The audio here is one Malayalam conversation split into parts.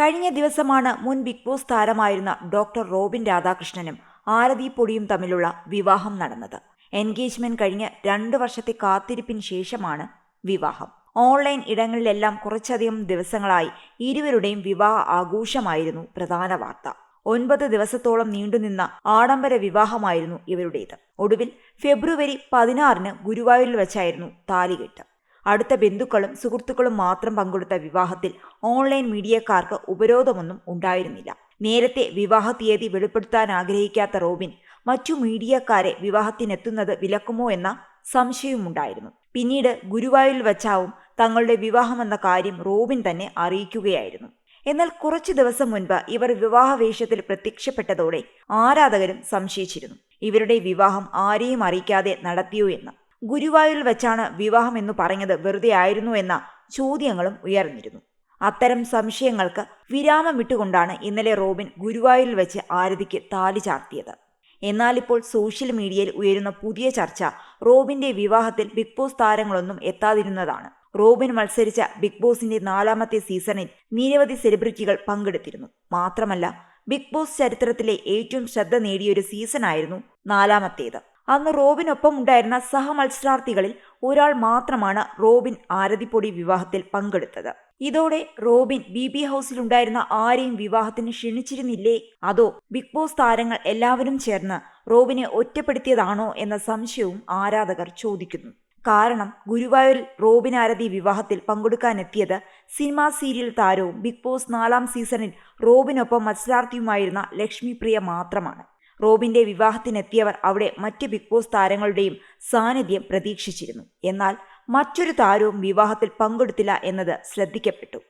കഴിഞ്ഞ ദിവസമാണ് മുൻ ബിഗ് ബോസ് താരമായിരുന്ന ഡോക്ടർ റോബിൻ രാധാകൃഷ്ണനും ആരതി പൊടിയും തമ്മിലുള്ള വിവാഹം നടന്നത്. എൻഗേജ്മെന്റ് കഴിഞ്ഞ് രണ്ടു വർഷത്തെ കാത്തിരിപ്പിന് ശേഷമാണ് വിവാഹം. ഓൺലൈൻ ഇടങ്ങളിലെല്ലാം കുറച്ചധികം ദിവസങ്ങളായി ഇരുവരുടെയും വിവാഹ ആഘോഷമായിരുന്നു പ്രധാന വാർത്ത. ഒൻപത് ദിവസത്തോളം നീണ്ടുനിന്ന ആഡംബര വിവാഹമായിരുന്നു ഇവരുടേത്. ഒടുവിൽ ഫെബ്രുവരി പതിനാറിന് ഗുരുവായൂരിൽ വെച്ചായിരുന്നു താലികെട്ട് അടുത്ത ബന്ധുക്കളും സുഹൃത്തുക്കളും മാത്രം പങ്കെടുത്ത വിവാഹത്തിൽ ഓൺലൈൻ മീഡിയക്കാർക്ക് ഉപരോധമൊന്നും ഉണ്ടായിരുന്നില്ല. നേരത്തെ വിവാഹ തീയതി വെളിപ്പെടുത്താൻ ആഗ്രഹിക്കാത്ത റോബിൻ മറ്റു മീഡിയക്കാരെ വിവാഹത്തിനെത്തുന്നത് വിലക്കുമോ എന്ന സംശയവുമുണ്ടായിരുന്നു. പിന്നീട് ഗുരുവായൂരിൽ വച്ചാവും തങ്ങളുടെ വിവാഹമെന്ന കാര്യം റോബിൻ തന്നെ അറിയിക്കുകയായിരുന്നു. എന്നാൽ കുറച്ചു ദിവസം മുൻപ് ഇവർ വിവാഹ വേഷത്തിൽ പ്രത്യക്ഷപ്പെട്ടതോടെ ആരാധകരും സംശയിച്ചിരുന്നു. ഇവരുടെ വിവാഹം ആരെയും അറിയിക്കാതെ നടത്തിയോ എന്ന്. ഗുരുവായൂരിൽ വെച്ചാണ് വിവാഹം എന്ന് പറഞ്ഞത് വെറുതെ ആയിരുന്നു എന്ന ചോദ്യങ്ങളും ഉയർന്നിരുന്നു. അത്തരം സംശയങ്ങൾക്ക് വിരാമം വിട്ടുകൊണ്ടാണ് ഇന്നലെ റോബിൻ ഗുരുവായൂരിൽ വെച്ച് ആരതിക്ക് താലി ചാർത്തിയത്. എന്നാൽ ഇപ്പോൾ സോഷ്യൽ മീഡിയയിൽ ഉയരുന്ന പുതിയ ചർച്ച റോബിന്റെ വിവാഹത്തിൽ ബിഗ് ബോസ് താരങ്ങളൊന്നും എത്താതിരുന്നതാണ്. റോബിൻ മത്സരിച്ച ബിഗ് ബോസിന്റെ നാലാമത്തെ സീസണിൽ നിരവധി സെലിബ്രിറ്റികൾ പങ്കെടുത്തിരുന്നു. മാത്രമല്ല ബിഗ് ബോസ് ചരിത്രത്തിലെ ഏറ്റവും ശ്രദ്ധ നേടിയൊരു സീസണായിരുന്നു നാലാമത്തേത്. അന്ന് റോബിനൊപ്പം ഉണ്ടായിരുന്ന സഹമത്സരാർത്ഥികളിൽ ഒരാൾ മാത്രമാണ് റോബിൻ ആരതിപ്പൊടി വിവാഹത്തിൽ പങ്കെടുത്തത്. ഇതോടെ റോബിൻ ബി ബി ഹൗസിലുണ്ടായിരുന്ന ആരെയും വിവാഹത്തിന് ക്ഷണിച്ചിരുന്നില്ലേ? അതോ ബിഗ് ബോസ് താരങ്ങൾ എല്ലാവരും ചേർന്ന് റോബിനെ ഒറ്റപ്പെടുത്തിയതാണോ എന്ന സംശയവും ആരാധകർ ചോദിക്കുന്നു. കാരണം ഗുരുവായൂരിൽ റോബിൻ ആരതി വിവാഹത്തിൽ പങ്കെടുക്കാനെത്തിയത് സിനിമാ സീരിയൽ താരവും ബിഗ് ബോസ് നാലാം സീസണിൽ റോബിനൊപ്പം മത്സരാർത്ഥിയുമായിരുന്ന ലക്ഷ്മി പ്രിയ മാത്രമാണ്. റോബിന്റെ വിവാഹത്തിനെത്തിയവർ അവിടെ മറ്റ് ബിഗ് ബോസ് താരങ്ങളുടെയും സാന്നിധ്യം പ്രതീക്ഷിച്ചിരുന്നു. എന്നാൽ മറ്റൊരു താരവും വിവാഹത്തിൽ പങ്കെടുത്തില്ല എന്നത് ശ്രദ്ധിക്കപ്പെട്ടു.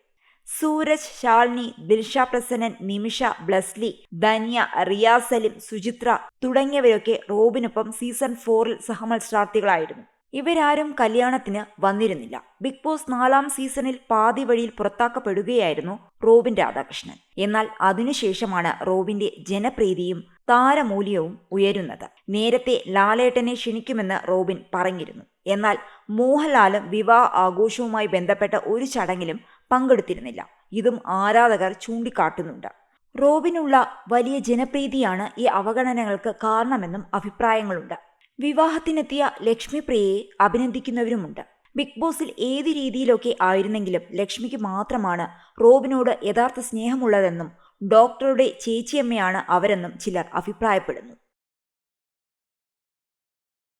സൂരജ് ശാലിനി ദിൽഷ പ്രസന്നൻ നിമിഷ ബ്ലസ്ലി ധന്യ റിയാസലിം സുചിത്ര തുടങ്ങിയവരൊക്കെ റോബിനൊപ്പം സീസൺ ഫോറിൽ സഹമത്സരാർത്ഥികളായിരുന്നു. ഇവരാരും കല്യാണത്തിന് വന്നിരുന്നില്ല. ബിഗ് ബോസ് നാലാം സീസണിൽ പാതി വഴിയിൽ പുറത്താക്കപ്പെടുകയായിരുന്നു റോബിൻ രാധാകൃഷ്ണൻ. എന്നാൽ അതിനുശേഷമാണ് റോബിന്റെ ജനപ്രീതിയും താരമൂല്യവും ഉയരുന്നത്. നേരത്തെ ലാലേട്ടനെ ക്ഷണിക്കുമെന്ന് റോബിൻ പറഞ്ഞിരുന്നു. എന്നാൽ മോഹൻലാലും വിവാഹ ആഘോഷവുമായി ബന്ധപ്പെട്ട ഒരു ചടങ്ങിലും പങ്കെടുത്തിരുന്നില്ല. ഇതും ആരാധകർ ചൂണ്ടിക്കാട്ടുന്നുണ്ട്. റോബിനുള്ള വലിയ ജനപ്രീതിയാണ് ഈ അവഗണനകൾക്ക് കാരണമെന്നും അഭിപ്രായങ്ങളുണ്ട്. വിവാഹത്തിനെത്തിയ ലക്ഷ്മിപ്രിയയെ അഭിനന്ദിക്കുന്നവരുമുണ്ട്. ബിഗ് ബോസിൽ ഏത് രീതിയിലൊക്കെ ആയിരുന്നെങ്കിലും ലക്ഷ്മിക്ക് മാത്രമാണ് റോബിനോട് യഥാർത്ഥ സ്നേഹമുള്ളതെന്നും ഡോക്ടറുടെ ചേച്ചിയമ്മയാണ് അവരെന്നും ചിലർ അഭിപ്രായപ്പെടുന്നു.